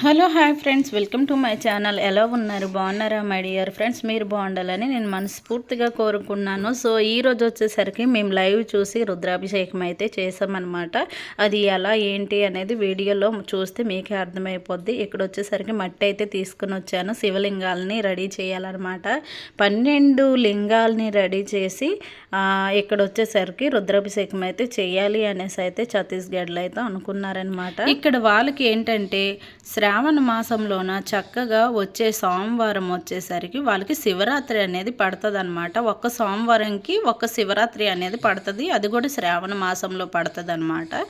Hello hi friends welcome to my channel. ఎలా ఉన్నారు? బాగున్నారా మై డియర్ ఫ్రెండ్స్? మీరు బాగుండాలని నేను మనస్ఫూర్తిగా కోరుకున్నాను. సో ఈ రోజు వచ్చేసరికి మేము లైవ్ చూసి రుద్రాభిషేకం అయితే చేసామన్నమాట అది ఎలా ఏంటి అనేది వీడియోలో చూస్తే మీకే అర్థమైపోద్ది. ఇక్కడ వచ్చేసరికి మట్టి అయితే తీసుకుని వచ్చాను. శివలింగాలని రెడీ చేయాలన్నమాట. పన్నెండు లింగాలని రెడీ చేసి ఇక్కడ వచ్చేసరికి రుద్రాభిషేకం అయితే చేయాలి అనేసి అయితే ఛత్తీస్గఢ్లో అయితే అనుకున్నారనమాట ఇక్కడ వాళ్ళకి ఏంటంటే శ్రావణ మాసంలోన చక్కగా వచ్చే సోమవారం వచ్చేసరికి వాళ్ళకి శివరాత్రి అనేది పడుతుంది అనమాట ఒక్క సోమవారంకి ఒక్క శివరాత్రి అనేది పడుతుంది. అది కూడా శ్రావణ మాసంలో పడుతుంది అనమాట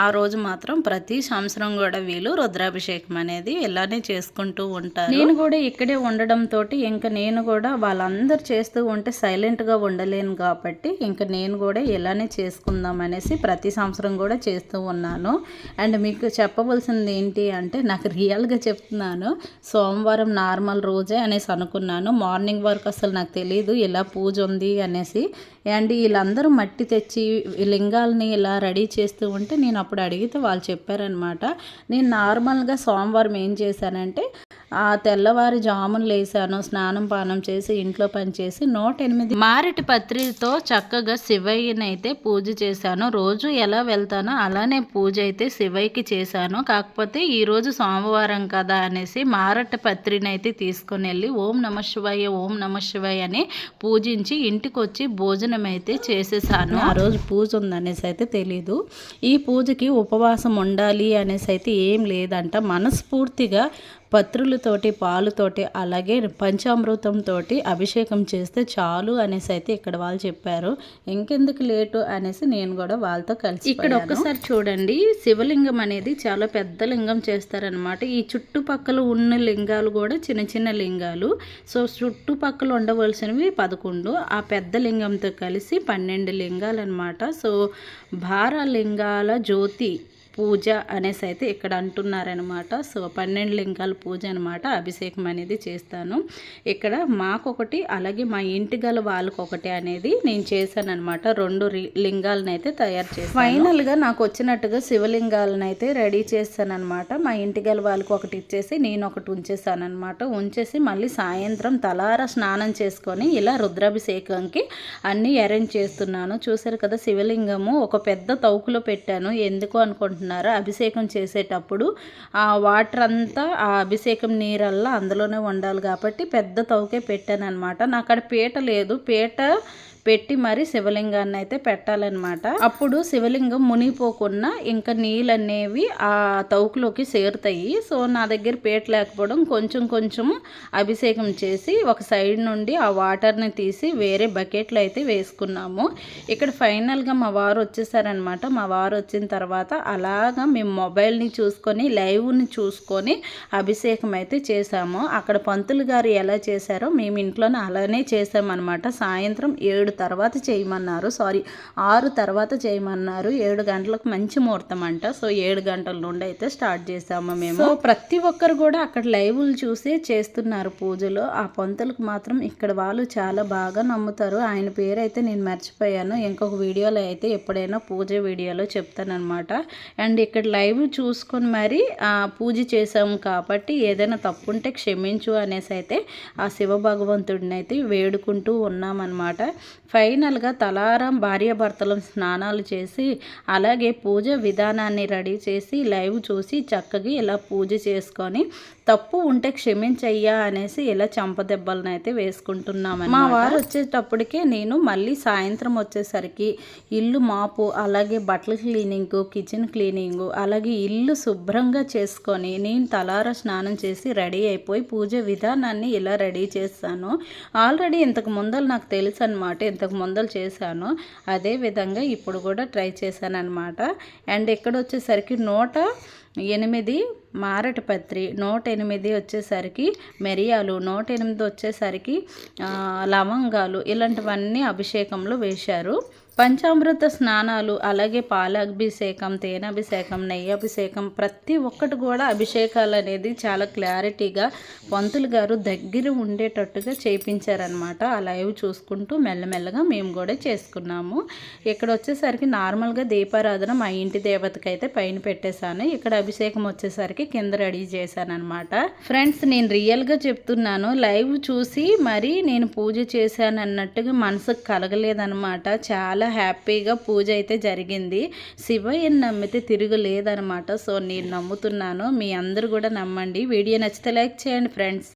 ఆ రోజు మాత్రం ప్రతి సంవత్సరం కూడా వీళ్ళు రుద్రాభిషేకం అనేది ఇలానే చేసుకుంటూ ఉంటారు. నేను కూడా ఇక్కడే ఉండడంతో ఇంకా నేను కూడా వాళ్ళందరూ చేస్తూ ఉంటే సైలెంట్గా ఉండలేను కాబట్టి ఇంకా నేను కూడా ఇలానే చేసుకుందాం అనేసి ప్రతి సంవత్సరం కూడా చేస్తూ ఉన్నాను. అండ్ మీకు చెప్పవలసింది ఏంటి అంటే నాకు రియల్గా చెప్తున్నాను. సోమవారం నార్మల్ రోజే అనేసి అనుకున్నాను. మార్నింగ్ వరకు అసలు నాకు తెలియదు ఇలా పూజ ఉంది అనేసి అండ్ వీళ్ళందరూ మట్టి తెచ్చి లింగాలని ఇలా రెడీ చేస్తూ ఉంటే నేను అప్పుడు అడిగితే వాళ్ళు చెప్పారనమాట నేను నార్మల్గా సోమవారం ఏం చేశానంటే ఆ తెల్లవారి జాములు లేసాను స్నానం పానం చేసి ఇంట్లో పని చేసి నూట ఎనిమిది మారటి పత్రితో చక్కగా శివయ్యని అయితే పూజ చేశాను. రోజు ఎలా వెళ్తానో అలానే పూజ అయితే శివయ్యకి చేశాను. కాకపోతే ఈరోజు సోమవారం కదా అనేసి మారటి పత్రిని అయితే వెళ్ళి ఓం నమ శివాయ ఓం నమ శివాయ అని పూజించి ఇంటికి వచ్చి భోజనం అయితే చేసేసాను. ఆ రోజు పూజ ఉందనేసి అయితే తెలీదు. ఈ పూజకి ఉపవాసం ఉండాలి అనేసి అయితే ఏం లేదంట. మనస్ఫూర్తిగా పత్రులతోటి పాలుతోటి అలాగే పంచామృతంతో అభిషేకం చేస్తే చాలు అనేసి అయితే ఇక్కడ వాళ్ళు చెప్పారు. ఇంకెందుకు లేటు అనేసి నేను కూడా వాళ్ళతో కలిసి ఇక్కడ ఒక్కసారి చూడండి శివలింగం అనేది చాలా పెద్ద లింగం చేస్తారనమాట ఈ చుట్టుపక్కల ఉన్న లింగాలు కూడా చిన్న చిన్న లింగాలు. సో చుట్టుపక్కల ఉండవలసినవి పదకొండు ఆ పెద్ద లింగంతో కలిసి పన్నెండు లింగాలు అనమాట సో భారలింగాల జ్యోతి పూజ అనేసి అయితే ఇక్కడ అంటున్నారనమాట సో పన్నెండు లింగాల పూజ అనమాట అభిషేకం అనేది చేస్తాను. ఇక్కడ మాకొకటి అలాగే మా ఇంటి గల వాళ్ళకొకటి అనేది నేను చేశాను అనమాట రెండు రి- లింగాలను అయితే తయారు చేశాను. ఫైనల్గా నాకు వచ్చినట్టుగా శివలింగాలను అయితే రెడీ చేశాను అనమాట మా ఇంటి గల వాళ్ళకి ఒకటి ఇచ్చేసి నేను ఒకటి ఉంచేసాను అనమాట ఉంచేసి మళ్ళీ సాయంత్రం తలార స్నానం చేసుకొని ఇలా రుద్రాభిషేకంకి అన్నీ అరేంజ్ చేస్తున్నాను. చూసారు కదా శివలింగము ఒక పెద్ద తౌకులో పెట్టాను. ఎందుకు అనుకుంటున్నారు? అభిషేకం చేసేటప్పుడు ఆ వాటర్ అంతా ఆ అభిషేకం నీరల్లా అందులోనే ఉండాలి కాబట్టి పెద్ద తౌకే పెట్టాను అనమాట నాకు అక్కడ పీట లేదు. పీట పెట్టి మరి శివలింగాన్ని అయితే పెట్టాలన్నమాట. అప్పుడు శివలింగం మునిగిపోకుండా ఇంకా నీళ్ళు అనేవి ఆ తౌకులోకి చేరుతాయి సో నా దగ్గర పేట లేకపోవడం కొంచెం కొంచెం అభిషేకం చేసి ఒక సైడ్ నుండి ఆ వాటర్ని తీసి వేరే బకెట్లో అయితే వేసుకున్నాము. ఇక్కడ ఫైనల్గా మా వారు వచ్చేసారనమాట మా వారు వచ్చిన తర్వాత అలాగా మేము మొబైల్ని చూసుకొని లైవ్ని చూసుకొని అభిషేకం అయితే చేశాము. అక్కడ పంతులు గారు ఎలా చేశారో మేము ఇంట్లోనే అలానే చేసామన్నమాట సాయంత్రం ఏడు తర్వాత చేయమన్నారు. సారీ ఆరు తర్వాత చేయమన్నారు. ఏడు గంటలకు మంచి ముహూర్తం అంట. సో ఏడు గంటల నుండి అయితే స్టార్ట్ చేసాము మేము. ప్రతి ఒక్కరు కూడా అక్కడ లైవ్లు చూసి చేస్తున్నారు పూజలు. ఆ పంతులకు మాత్రం ఇక్కడ వాళ్ళు చాలా బాగా నమ్ముతారు. ఆయన పేరు అయితే నేను మర్చిపోయాను. ఇంకొక వీడియోలో అయితే ఎప్పుడైనా పూజ వీడియోలో చెప్తానమాట అండ్ ఇక్కడ లైవ్ చూసుకొని మరి పూజ చేసాము కాబట్టి ఏదైనా తప్పు ఉంటే క్షమించు అనేసి అయితే ఆ శివ భగవంతుడిని అయితే వేడుకుంటూ ఉన్నామన్నమాట. ఫైనల్గా తలారం భార్యాభర్తలు స్నానాలు చేసి అలాగే పూజ విధానాన్ని రెడీ చేసి లైవ్ చూసి చక్కగా ఇలా పూజ చేసుకొని తప్పు ఉంటే క్షమించయ్యా అనేసి ఇలా చంపదెబ్బలను అయితే వేసుకుంటున్నాము మా వారు వచ్చేటప్పటికే నేను మళ్ళీ సాయంత్రం వచ్చేసరికి ఇల్లు మాపు అలాగే బట్టల క్లీనింగ్ కిచెన్ క్లీనింగ్ అలాగే ఇల్లు శుభ్రంగా చేసుకొని నేను తలార స్నానం చేసి రెడీ అయిపోయి పూజ విధానాన్ని ఇలా రెడీ చేస్తాను. ఆల్రెడీ ఇంతకు ముందలు నాకు తెలుసు అనమాట ఇంతకు ముందలు చేశాను. అదే విధంగా ఇప్పుడు కూడా ట్రై చేశాను అనమాట అండ్ ఇక్కడ వచ్చేసరికి నూట ఎనిమిది మారటి పత్రి. నూట ఎనిమిది వచ్చేసరికి మిరియాలు నూట ఎనిమిది వచ్చేసరికి లవంగాలు ఇలాంటివన్నీ అభిషేకంలో వేశారు. పంచామృత స్నానాలు అలాగే పాలాభిషేకం తేనాభిషేకం నెయ్యి అభిషేకం ప్రతి ఒక్కటి కూడా అభిషేకాలు అనేది చాలా క్లారిటీగా పంతులు గారు దగ్గర ఉండేటట్టుగా చేయించారనమాట ఆ లైవ్ చూసుకుంటూ మెల్లమెల్లగా మేము కూడా చేసుకున్నాము. ఇక్కడ వచ్చేసరికి నార్మల్గా దీపారాధన మా ఇంటి దేవతకైతే పైన పెట్టేశాను. ఇక్కడ అభిషేకం వచ్చేసరికి కింద రెడీ చేశాను అనమాట ఫ్రెండ్స్ నేను రియల్గా చెప్తున్నాను. లైవ్ చూసి మరి నేను పూజ చేశాను అన్నట్టుగా మనసుకు కలగలేదనమాట చాలా హ్యాపీగా పూజ అయితే జరిగింది. శివయ్యని నమ్మితే తిరుగులేదనమాట సో నేను నమ్ముతున్నాను. మీ అందరు కూడా నమ్మండి. వీడియో నచ్చితే లైక్ చేయండి ఫ్రెండ్స్